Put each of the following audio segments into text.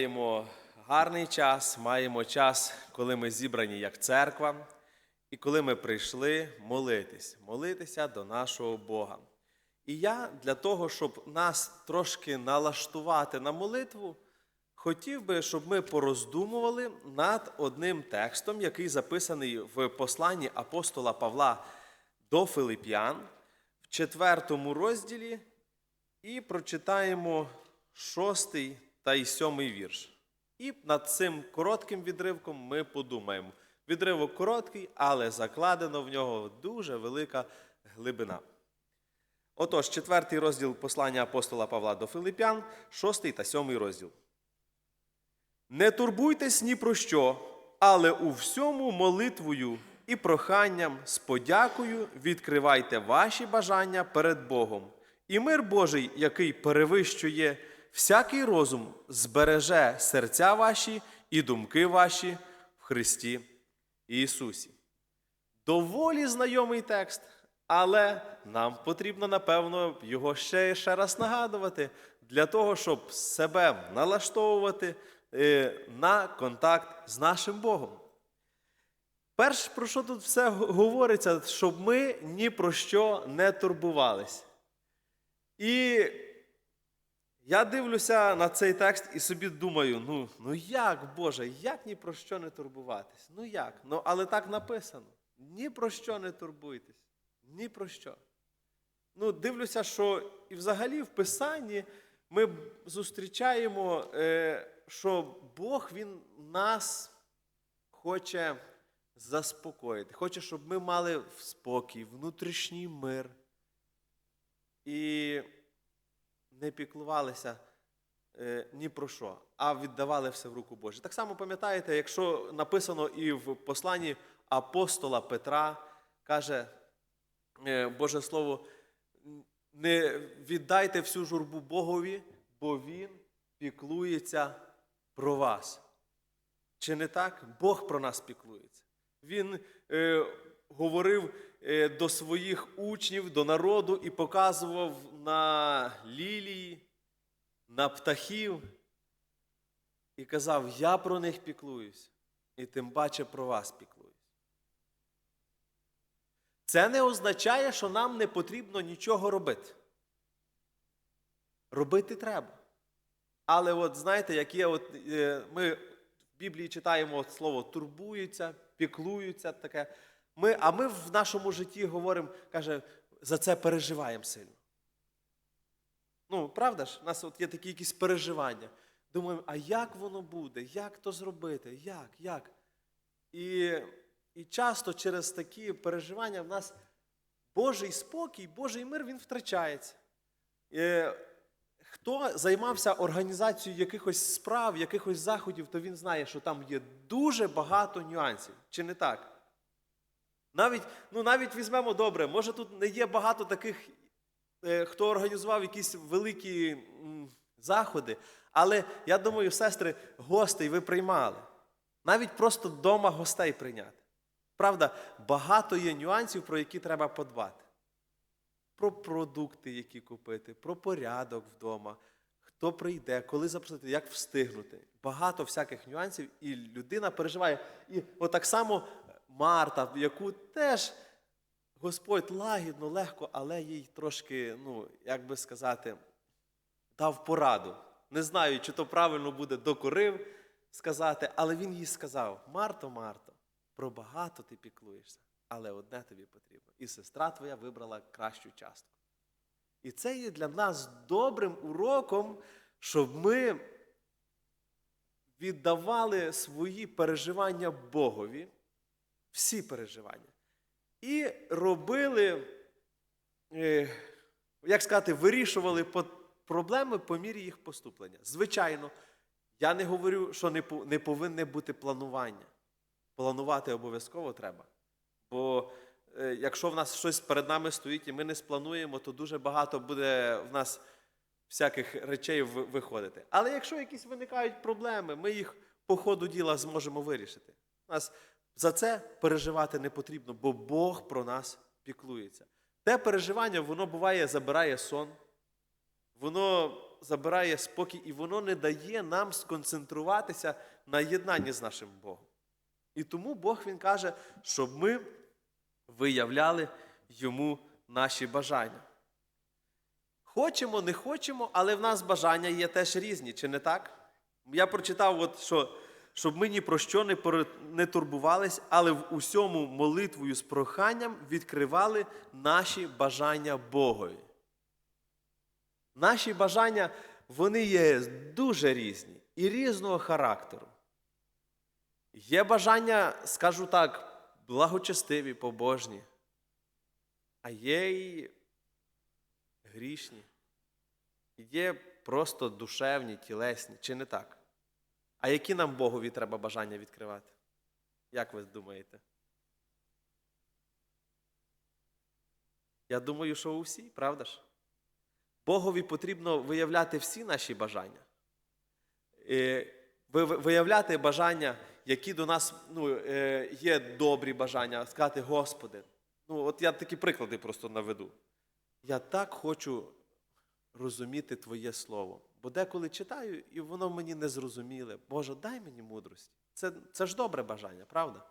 Маємо гарний час, маємо час, коли ми зібрані як церква, і коли ми прийшли молитись, молитися до нашого Бога. І я для того, щоб нас трошки налаштувати на молитву, хотів би, щоб ми пороздумували над одним текстом, який записаний в посланні апостола Павла до Филип'ян в четвертому розділі, і прочитаємо шостий та й сьомий вірш. І над цим коротким відривком ми подумаємо. Відривок короткий, але закладено в нього дуже велика глибина. Отож, четвертий розділ послання апостола Павла до Филип'ян, шостий та сьомий розділ. Не турбуйтесь ні про що, але у всьому молитвою і проханням з подякою відкривайте ваші бажання перед Богом. І мир Божий, який перевищує всякий розум, збереже серця ваші і думки ваші в Христі Ісусі. Доволі знайомий текст, але нам потрібно, напевно, його ще і ще раз нагадувати для того, щоб себе налаштовувати е, на контакт з нашим Богом. Перш про що тут все говориться, щоб ми ні про що не турбувались. І я дивлюся на цей текст і собі думаю: ну, ну як, Боже, як ні про що не турбуватись? Ну як? Ну, але так написано. Ні про що не турбуйтесь. Ні про що. Ну, дивлюся, що і взагалі в Писанні ми зустрічаємо, е, що Бог Він нас хоче заспокоїти, хоче, щоб ми мали спокій, внутрішній мир. І не піклувалися е, ні про що, а віддавали все в руку Божу. Так само пам'ятаєте, якщо написано і в посланні апостола Петра, каже е, Боже Слово, не віддайте всю журбу Богові, бо Він піклується про вас. Чи не так? Бог про нас піклується. Він е, говорив до своїх учнів, до народу і показував на лілії, на птахів. І казав: Я про них піклуюсь, і тим паче про вас піклуюсь. Це не означає, що нам не потрібно нічого робити. Робити треба. Але от знаєте, як є, от, е, ми в Біблії читаємо от слово турбуються, піклуються таке. Ми, а ми в нашому житті говоримо, каже, за це переживаємо сильно. Ну, правда ж, у нас от є такі якісь переживання. Думаємо, а як воно буде? Як то зробити? Як? Як? І, і часто через такі переживання в нас Божий спокій, Божий мир він втрачається. Е, Хто займався організацією якихось справ, якихось заходів, то він знає, що там є дуже багато нюансів. Чи не так? Навіть, ну, навіть візьмемо добре, може тут не є багато таких, е, хто організував якісь великі заходи, але я думаю, сестри, гостей ви приймали. Навіть просто вдома гостей прийняти. Правда, багато є нюансів, про які треба подбати про продукти, які купити, про порядок вдома, хто прийде, коли запросити, як встигнути. Багато всяких нюансів, і людина переживає. І отак само Марта, яку теж Господь лагідно, легко, але їй трошки, ну, як би сказати, дав пораду. Не знаю, чи то правильно буде докорив сказати, але він їй сказав: Марто, Марто, про багато ти піклуєшся але одне тобі потрібно. І сестра твоя вибрала кращу частку. І це є для нас добрим уроком, щоб ми віддавали свої переживання Богові, всі переживання, і робили, е, як сказати, вирішували проблеми по мірі їх поступлення. Звичайно, я не говорю, що не повинне бути планування. Планувати обов'язково треба. Бо е, якщо в нас щось перед нами стоїть і ми не сплануємо, то дуже багато буде в нас всяких речей виходити. Але якщо якісь виникають проблеми, ми їх по ходу діла зможемо вирішити. Нас за це переживати не потрібно, бо Бог про нас піклується. Те переживання, воно буває, забирає сон, воно забирає спокій, і воно не дає нам сконцентруватися на єднанні з нашим Богом. І тому Бог Він каже, щоб ми виявляли йому наші бажання. Хочемо, не хочемо, але в нас бажання є теж різні, чи не так? Я прочитав, от, що, щоб ми ні про що не, не турбувались, але в усьому молитвою з проханням відкривали наші бажання Богові. Наші бажання, вони є дуже різні і різного характеру. Є бажання, скажу так, благочестиві, побожні, а є і грішні, є просто душевні, тілесні, чи не так? А які нам Богові треба бажання відкривати? Як ви думаєте? Я думаю, що усі, правда ж? Богові потрібно виявляти всі наші бажання. Е, ви- ви- Виявляти бажання, які до нас ну, е, є добрі бажання, сказати, Господи. Ну, от я такі приклади просто наведу. Я так хочу розуміти Твоє Слово. Бо деколи читаю, і воно мені не зрозуміле. Боже, дай мені мудрості. Це, це ж добре бажання, правда?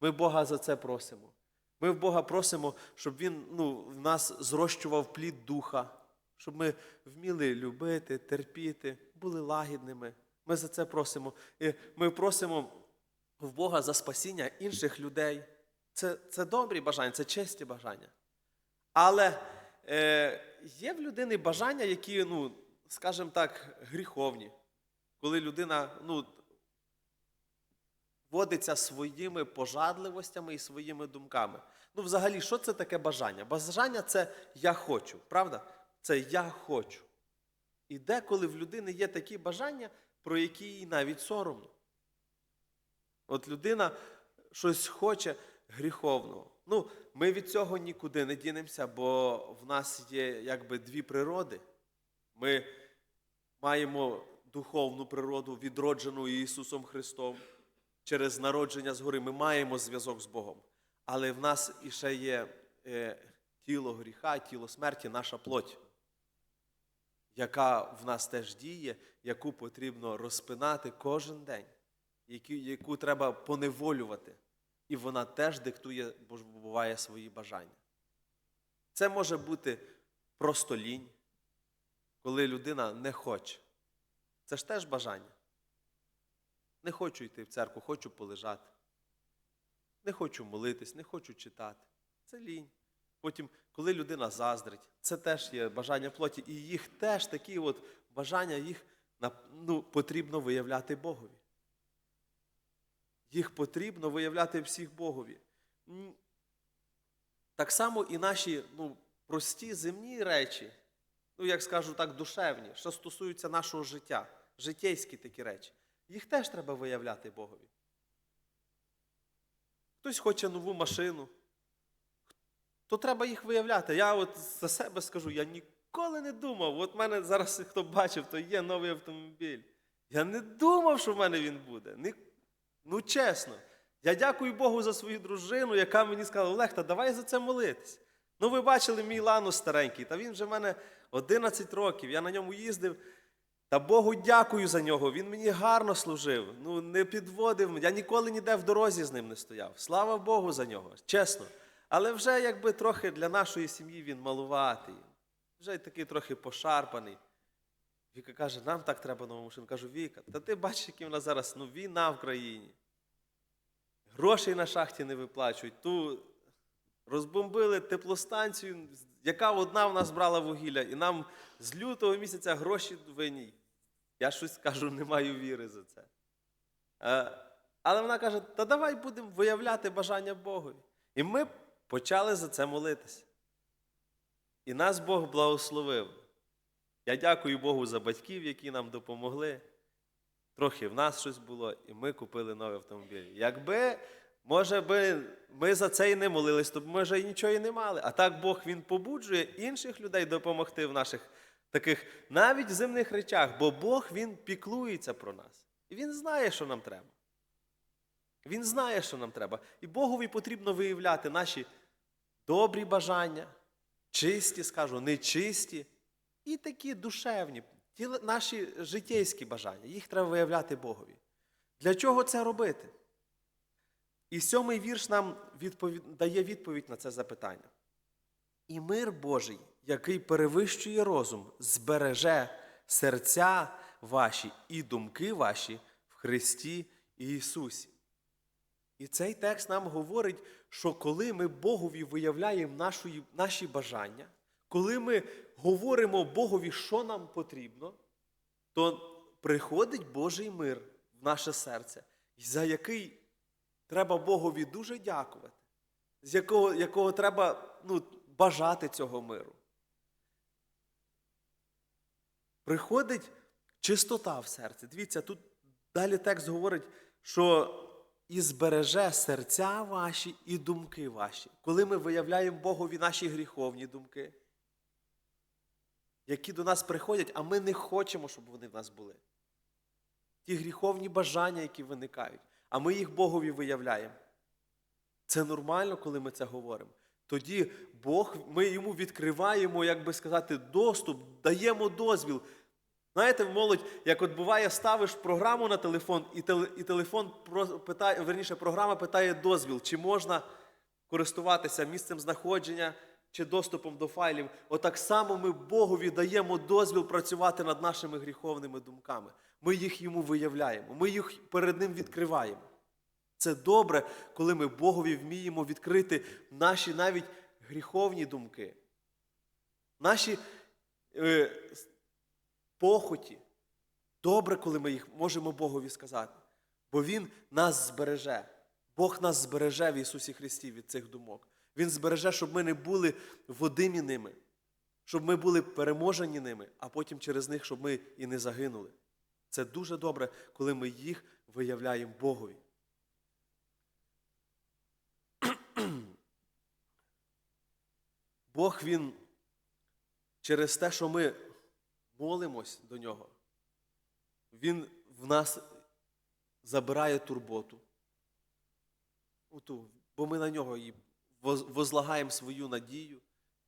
Ми Бога за це просимо. Ми в Бога просимо, щоб Він ну, в нас зрощував плід духа, щоб ми вміли любити, терпіти, були лагідними. Ми за це просимо. І ми просимо в Бога за спасіння інших людей. Це, це добрі бажання, це честі бажання. Але е, є в людини бажання, які, ну, скажімо так, гріховні. Коли людина ну, водиться своїми пожадливостями і своїми думками. Ну, взагалі, що це таке бажання? Бажання це я хочу, правда? Це я хочу. І деколи в людини є такі бажання, про які їй навіть соромно. От людина щось хоче гріховного. Ну, ми від цього нікуди не дінемося, бо в нас є якби дві природи. Ми маємо духовну природу, відроджену Ісусом Христом. Через народження згори ми маємо зв'язок з Богом. Але в нас іще є е, тіло гріха, тіло смерті, наша плоть, яка в нас теж діє, яку потрібно розпинати кожен день, яку, яку треба поневолювати. І вона теж диктує, бо буває свої бажання. Це може бути просто лінь, коли людина не хоче. Це ж теж бажання. Не хочу йти в церкву, хочу полежати. Не хочу молитись, не хочу читати. Це лінь. Потім, коли людина заздрить, це теж є бажання плоті. І їх теж такі от бажання, їх ну, потрібно виявляти Богові. Їх потрібно виявляти всіх Богові. Так само і наші ну, прості земні речі, ну, як скажу так, душевні, що стосуються нашого життя, життєйські такі речі, їх теж треба виявляти Богові. Хтось хоче нову машину, то треба їх виявляти. Я от за себе скажу, я ніколи не думав. От в мене зараз, хто бачив, то є новий автомобіль. Я не думав, що в мене він буде. Ну, чесно. Я дякую Богу за свою дружину, яка мені сказала, Олег, та давай за це молитись. Ну, ви бачили мій ланус старенький, та він вже в мене 11 років, я на ньому їздив. Та Богу дякую за нього. Він мені гарно служив. Ну, не підводив. Я ніколи ніде в дорозі з ним не стояв. Слава Богу за нього, чесно. Але вже якби трохи для нашої сім'ї він малуватий. Вже такий трохи пошарпаний. Віка каже, нам так треба нову машину. Кажу, Віка, та ти бачиш, який в нас зараз ну, війна в країні. Грошей на шахті не виплачують. Ту розбомбили теплостанцію, яка одна в нас брала вугілля, і нам з лютого місяця гроші винні. Я щось кажу, не маю віри за це. Е, Але вона каже: та давай будемо виявляти бажання Богові. І ми почали за це молитися. І нас Бог благословив. Я дякую Богу за батьків, які нам допомогли. Трохи в нас щось було, і ми купили новий автомобіль. Якби, може би, ми за це і не молились, то б ми вже і нічого і не мали. А так Бог Він побуджує інших людей допомогти в наших таких навіть земних речах, бо Бог Він піклується про нас. І Він знає, що нам треба. Він знає, що нам треба. І Богові потрібно виявляти наші добрі бажання, чисті, скажу, нечисті, і такі душевні, ті наші життєйські бажання, їх треба виявляти Богові. Для чого це робити? І сьомий вірш нам відповідь, дає відповідь на це запитання. І мир Божий, який перевищує розум, збереже серця ваші і думки ваші в Христі Ісусі. І цей текст нам говорить, що коли ми Богові виявляємо нашої, наші бажання, коли ми говоримо Богові, що нам потрібно, то приходить Божий мир в наше серце, за який треба Богові дуже дякувати, з якого, якого треба ну, бажати цього миру. Приходить чистота в серце. Дивіться, тут далі текст говорить, що і збереже серця ваші і думки ваші. Коли ми виявляємо Богові наші гріховні думки, які до нас приходять, а ми не хочемо, щоб вони в нас були. Ті гріховні бажання, які виникають, а ми їх Богові виявляємо. Це нормально, коли ми це говоримо. Тоді Бог, ми йому відкриваємо, як би сказати, доступ, даємо дозвіл. Знаєте, молодь, як от буває, ставиш програму на телефон, і, теле, і телефон питає, верніше, програма питає дозвіл, чи можна користуватися місцем знаходження чи доступом до файлів. Отак само ми Богові даємо дозвіл працювати над нашими гріховними думками. Ми їх йому виявляємо, ми їх перед ним відкриваємо. Це добре, коли ми Богові вміємо відкрити наші навіть гріховні думки, наші е, похоті. Добре, коли ми їх можемо Богові сказати, бо Він нас збереже. Бог нас збереже в Ісусі Христі від цих думок. Він збереже, щоб ми не були водимі ними, щоб ми були переможені ними, а потім через них, щоб ми і не загинули. Це дуже добре, коли ми їх виявляємо Богові. Бог Він через те, що ми молимось до нього, Він в нас забирає турботу. Оту, бо ми на нього воз- возлагаємо свою надію,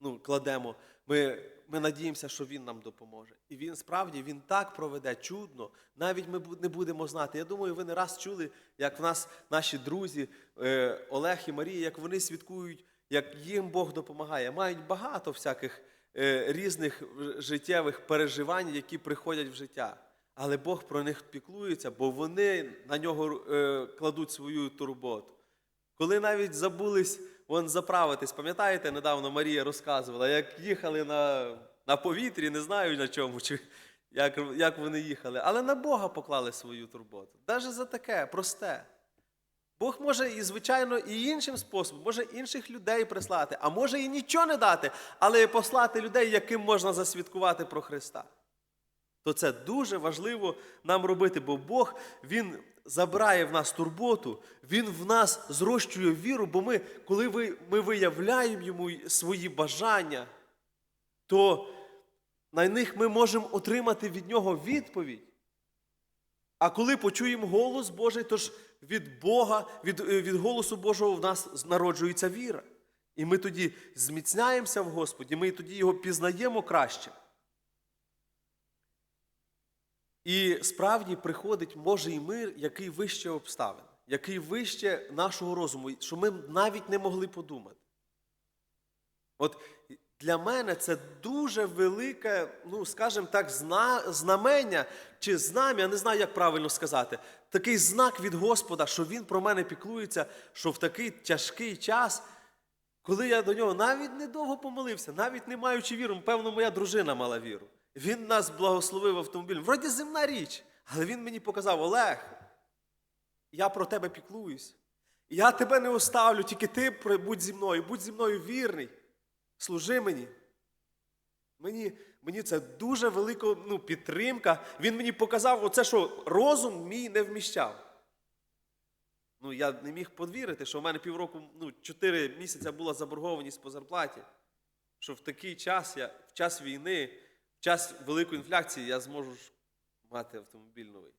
ну, кладемо. Ми, ми надіємося, що Він нам допоможе. І він справді він так проведе чудно. Навіть ми не будемо знати. Я думаю, ви не раз чули, як в нас наші друзі е, Олег і Марія, як вони святкують, як їм Бог допомагає. Мають багато всяких е, різних життєвих переживань, які приходять в життя. Але Бог про них піклується, бо вони на нього е, кладуть свою турботу. Коли навіть забулись вон заправитись, пам'ятаєте, недавно Марія розказувала, як їхали на, на повітрі, не знаю на чому, чи як, як вони їхали, але на Бога поклали свою турботу. Навіть за таке просте. Бог може і, звичайно, і іншим способом, може інших людей прислати, а може і нічого не дати, але і послати людей, яким можна засвідкувати про Христа. То це дуже важливо нам робити, бо Бог Він забирає в нас турботу, Він в нас зрощує віру, бо ми, коли ви, ми виявляємо йому свої бажання, то на них ми можемо отримати від нього відповідь. А коли почуємо голос Божий, то ж від Бога, від, е, від голосу Божого в нас народжується віра. І ми тоді зміцняємося в Господі, ми тоді його пізнаємо краще. І справді приходить Божий мир, який вище обставин, який вище нашого розуму, що ми навіть не могли подумати. От для мене це дуже велике, ну, скажімо так, зна, знамення чи знам'я, не знаю, як правильно сказати, такий знак від Господа, що Він про мене піклується, що в такий тяжкий час, коли я до нього навіть недовго помолився, навіть не маючи віру, певно, моя дружина мала віру. Він нас благословив автомобілем. Вроді земна річ, але він мені показав, Олег, я про тебе піклуюсь. Я тебе не оставлю, тільки ти будь зі мною, будь зі мною вірний. Служи мені. Мені, мені це дуже велика ну, підтримка. Він мені показав оце, що розум мій не вміщав. Ну, я не міг повірити, що в мене півроку, ну, чотири місяці була заборгованість по зарплаті. Що в такий час, я, в час війни, час великої інфляції я зможу ж мати автомобіль новий.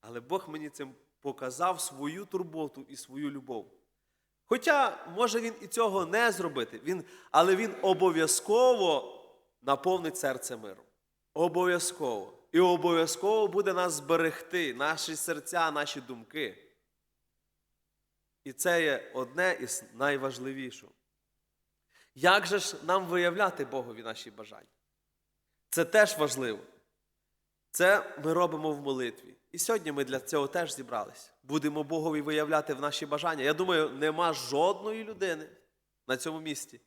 Але Бог мені цим показав свою турботу і свою любов. Хоча може він і цього не зробити, він, але він обов'язково наповнить серце миром. Обов'язково. І обов'язково буде нас зберегти, наші серця, наші думки. І це є одне із найважливішого. Як же ж нам виявляти Богові наші бажання? Це теж важливо. Це ми робимо в молитві. І сьогодні ми для цього теж зібрались. Будемо Богові виявляти в наші бажання. Я думаю, нема жодної людини на цьому місці,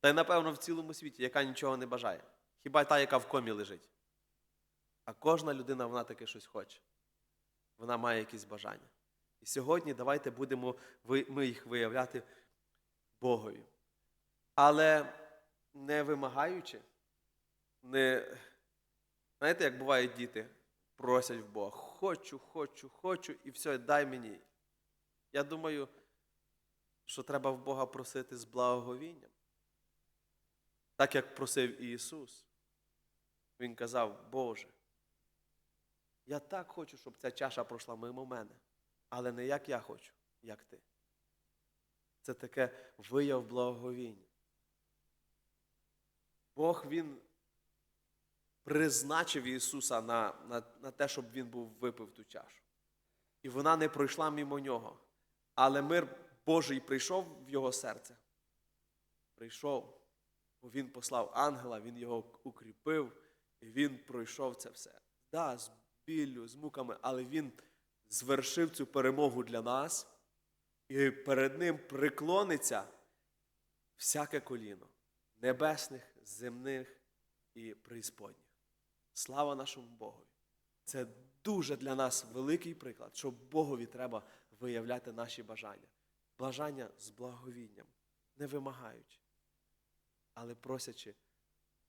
та й, напевно, в цілому світі, яка нічого не бажає. Хіба та, яка в комі лежить. А кожна людина, вона таке щось хоче. Вона має якісь бажання. І сьогодні давайте будемо ми їх виявляти Богові. Але не вимагаючи, не, знаєте, як бувають діти, просять в Бога, хочу, хочу, хочу, і все, дай мені. Я думаю, що треба в Бога просити з благоговінням. Так як просив Ісус. Він казав, Боже, я так хочу, щоб ця чаша пройшла мимо мене, але не як я хочу, як ти. Це таке вияв благоговіння. Бог Він призначив Ісуса на, на, на те, щоб Він був випив ту чашу. І вона не пройшла мимо нього. Але мир Божий прийшов в його серце. Прийшов, бо Він послав ангела, Він його укріпив, і він пройшов це все. Да, з біллю, з муками, але він звершив цю перемогу для нас, і перед ним приклониться всяке коліно небесних, земних і преісподніх. Слава нашому Богові! Це дуже для нас великий приклад, що Богові треба виявляти наші бажання. Бажання з благовінням, не вимагаючи, але просячи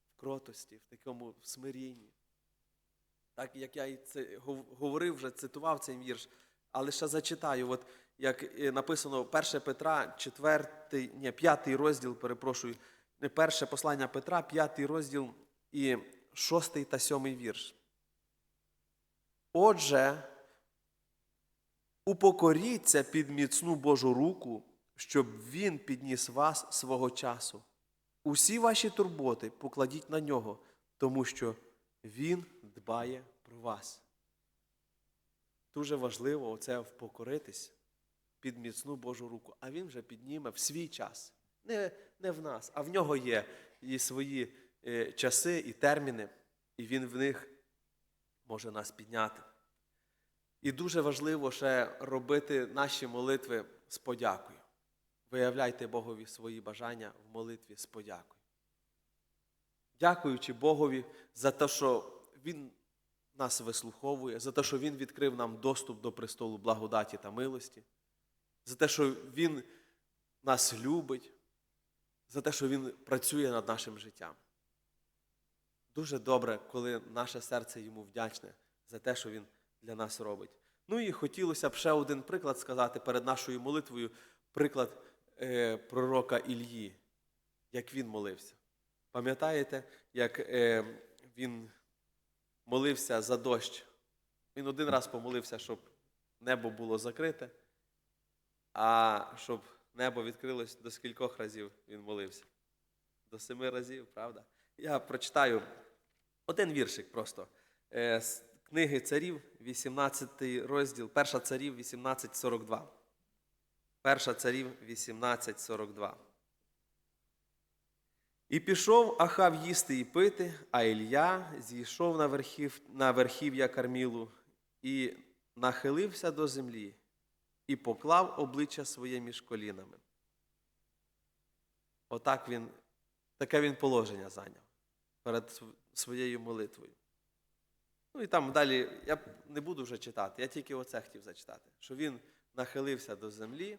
в кротості, в такому смирінні. Так як я і це говорив, вже цитував цей вірш, але ще зачитаю, от як е, написано 1 Петра, 4, ні, 5 розділ, перепрошую, не перше послання Петра, 5 розділ і 6 та 7 вірш. Отже, упокоріться під міцну Божу руку, щоб Він підніс вас свого часу. Усі ваші турботи покладіть на нього, тому що Він дбає про вас. Дуже важливо оце впокоритись під міцну Божу руку, а Він вже підніме в свій час. Не, не в нас, а в нього є і свої часи і терміни, і Він в них може нас підняти. І дуже важливо ще робити наші молитви з подякою. Виявляйте Богові свої бажання в молитві з подякою. Дякуючи Богові за те, що Він нас вислуховує, за те, що Він відкрив нам доступ до престолу благодаті та милості, за те, що Він нас любить, за те, що Він працює над нашим життям. Дуже добре, коли наше серце йому вдячне за те, що він для нас робить. Ну і хотілося б ще один приклад сказати перед нашою молитвою, приклад е, пророка Ільї, як він молився. Пам'ятаєте, як е, він молився за дощ? Він один раз помолився, щоб небо було закрите, а щоб небо відкрилось до скількох разів він молився? До семи разів, правда? Я прочитаю один віршик просто. Е, З книги царів, 18 розділ, перша царів 18.42. Перша царів 18.42. І пішов Ахав їсти і пити, а Ілля зійшов на, верхів, на верхів'я Кармілу і нахилився до землі і поклав обличчя своє між колінами. Отак він, таке він положення зайняв перед своєю молитвою. Ну і там далі я не буду вже читати, я тільки оце хотів зачитати, що він нахилився до землі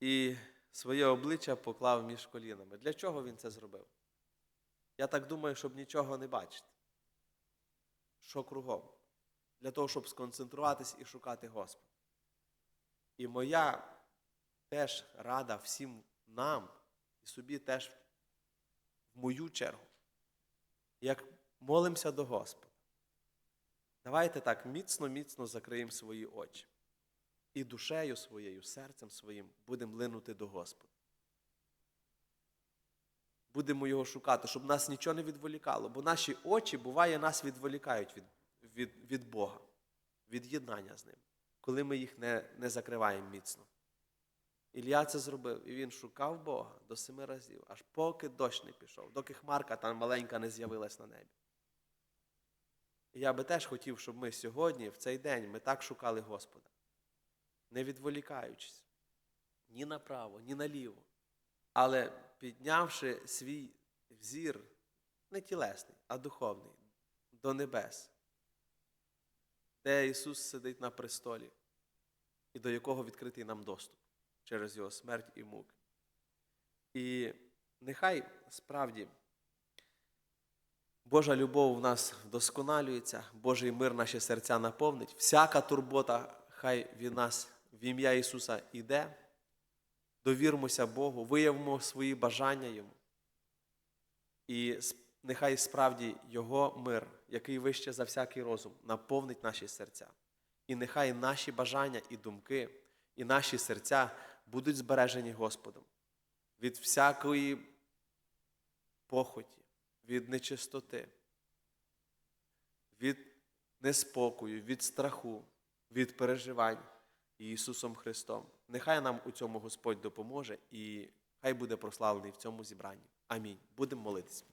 і своє обличчя поклав між колінами. Для чого він це зробив? Я так думаю, щоб нічого не бачити. Що кругом? Для того, щоб сконцентруватись і шукати Господа. І моя теж рада всім нам і собі теж в мою чергу, як молимося до Господа. Давайте так міцно-міцно закриємо свої очі. І душею своєю, серцем своїм будемо линути до Господа. будемо його шукати, щоб нас нічого не відволікало. Бо наші очі, буває, нас відволікають від, від, від Бога, від єднання з ним, коли ми їх не, не закриваємо міцно. Ілля це зробив, і він шукав Бога до семи разів, аж поки дощ не пішов, доки хмарка там маленька не з'явилась на небі. І я би теж хотів, щоб ми сьогодні, в цей день, ми так шукали Господа, не відволікаючись ні направо, ні наліво, але піднявши свій взір не тілесний, а духовний, до небес, де Ісус сидить на престолі, і до якого відкритий нам доступ через Його смерть і муки. І нехай справді Божа любов в нас вдосконалюється, Божий мир наші серця наповнить. Всяка турбота, хай від нас в ім'я Ісуса іде. Довірмося Богу, виявимо свої бажання Йому. І нехай справді Його мир, який вище за всякий розум, наповнить наші серця. І нехай наші бажання і думки, і наші серця будуть збережені Господом від всякої похоті, від нечистоти, від неспокою, від страху, від переживань Ісусом Христом. Нехай нам у цьому Господь допоможе і хай буде прославлений в цьому зібранні. Амінь. Будемо молитися.